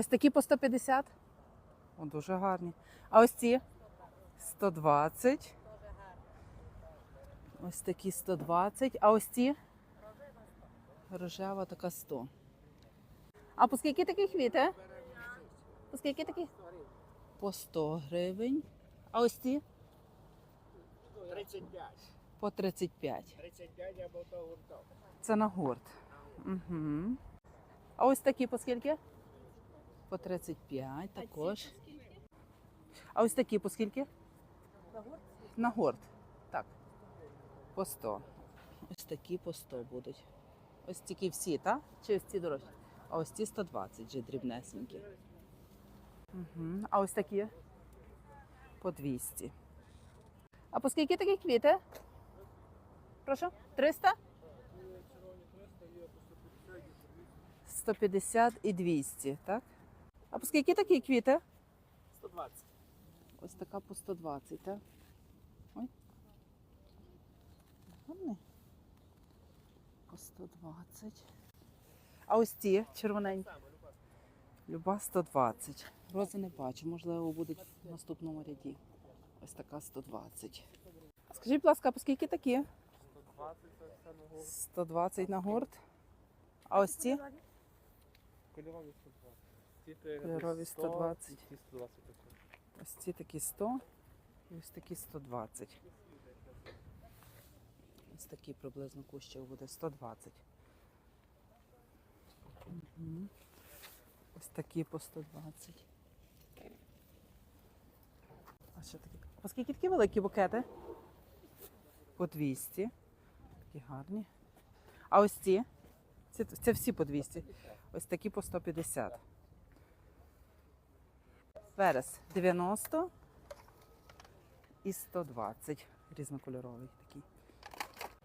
Ось такі по 150. О, дуже гарні. А ось ці 120. Ось такі 120. А ось ці рожева така 100. А по скільки такі квіти? По скільки такі? По 100 гривень. А ось ці 35. по 35. 35 або то гурток. Це на гурт. Угу. А ось такі по скільки? По 35 також. А ось такі по скільки? На гурт. Так. По 100. Ось такі по 100 будуть. Ось такі всі, так? Чи ось ці дорожчі? А ось ці 120 вже дрібнесенькі. Угу. А ось такі? По 200. А по скільки такі квіти? Прошу? 300? 150 і 200, так? А по скільки такі квіти? 120. Ось така по 120, так? Ой. Гарний. По 120. А ось ці червоненькі? Люба 120. Рози не бачу, можливо, будуть в наступному ряді. Ось така 120. Скажіть, будь ласка, по скільки такі? 120 на гурт. 120 на гурт. А ось ці? Кольорові 120. Ці Кольорові 120. Ці 120 також. Ось ці такі 100 і ось такі 120. Ось такі приблизно кущик буде 120. Мгм. Ось такі по 120. А що такі? По скільки такі великі букети? По 200. Такі гарні. А ось ці? Це, це всі по 200. Ось такі по 150. Верес 90 і 120. Різнокольоровий такий.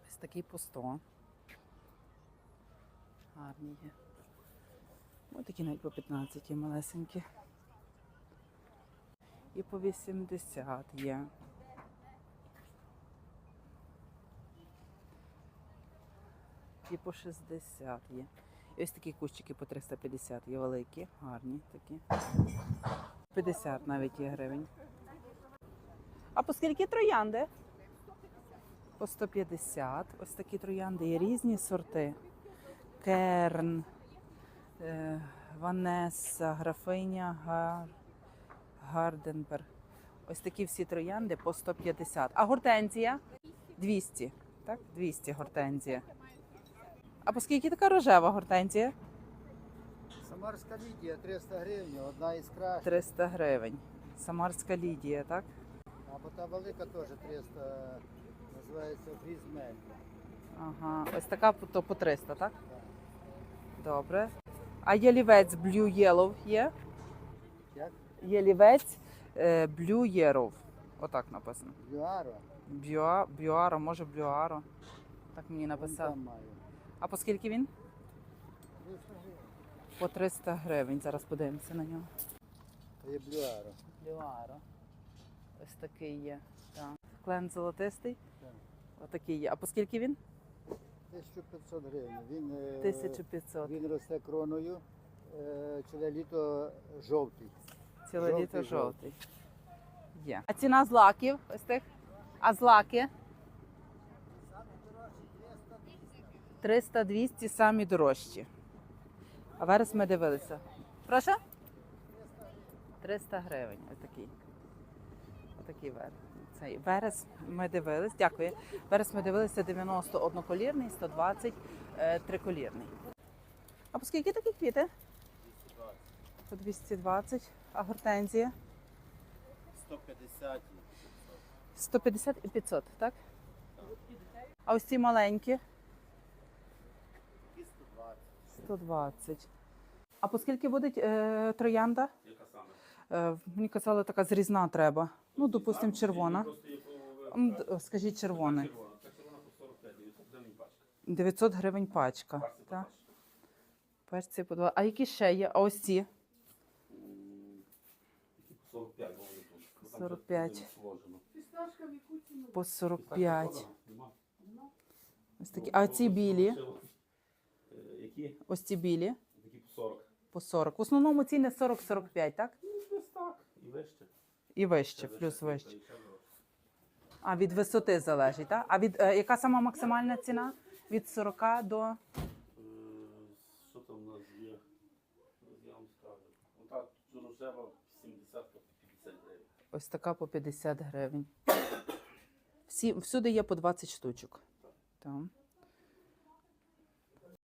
Ось такий по 100. Гарні є. Ось такі навіть по 15 є малесенькі. І по 80 є. І по 60 є. І ось такі кущики по 350 є великі, гарні такі. 50 навіть є гривень. А по скільки троянди? По 150. Ось такі троянди є різні сорти. Керн, е, Ванеса, графиня, Гар, Гарденберг. Ось такі всі троянди по 150. А гортензія? 200. Так, 200 гортензія. А по скільки така рожева гортензія? Самарська Лідія 300 гривень, одна із кращих. 300 гривень. Самарська Лідія, так? Або та велика теж 300, називається Фрізмель. Ага, ось така то по 300, так? Добре. А ялівець Blue Yellow є? Як? Ялівець е, Blue Yellow. Отак написано. Люаро. Бюа, Бюаро, може Блюаро. Так мені написав. Там маю. А по скільки він? 300 гривень. По 300 гривень. Зараз подивимося на нього. Це є Блюаро. Блюаро. Ось такий є. Так. Клен золотистий. Так. Отакий є. А по скільки він? 1500 гривень. Він, е, 1500. він росте кроною, е, ціле літо жовтий. Ціле Жовтий, літо жовтий. жовтий. Є. А ціна злаків ось тих? А злаки? 300-200 самі дорожчі. А верес ми дивилися. Прошу? 300 гривень. Ось такий. Отакий верес. Цей верес ми дивились. Дякую. Верес ми дивилися 90 одноколірний, 120 е, триколірний. А по скільки такі квіти? По 220. А гортензія? 150. 150 і 500, так? А ось ці маленькі? І 120. 120. А по скільки буде е, троянда? Яка саме? Е, мені казали, така зрізна треба. Ну, допустимо, червона. М, д- Скажіть червона. червона. Так червона по 45, 900 гривень пачка. 900 гривень пачка. Перси по Так? пачці. Перці по два. А які ще є? А ось ці? М, які по 45, бо вони тут. Бо там 45. вже сложено. По 45. Нема. Ось такі. А ці білі? Які? Ось ці білі? Такі по 40. по 40. В основному ціни 40-45, так? Ну, десь так. І вище. І вище, плюс вище. А від висоти залежить, так? А від е, яка сама максимальна ціна? Від 40 до. Е, Що там у нас є? Я вам скажу. Отак, рожева 70 по 50 гривень. Ось така по 50 гривень. Всі, всюди є по 20 штучок. Так.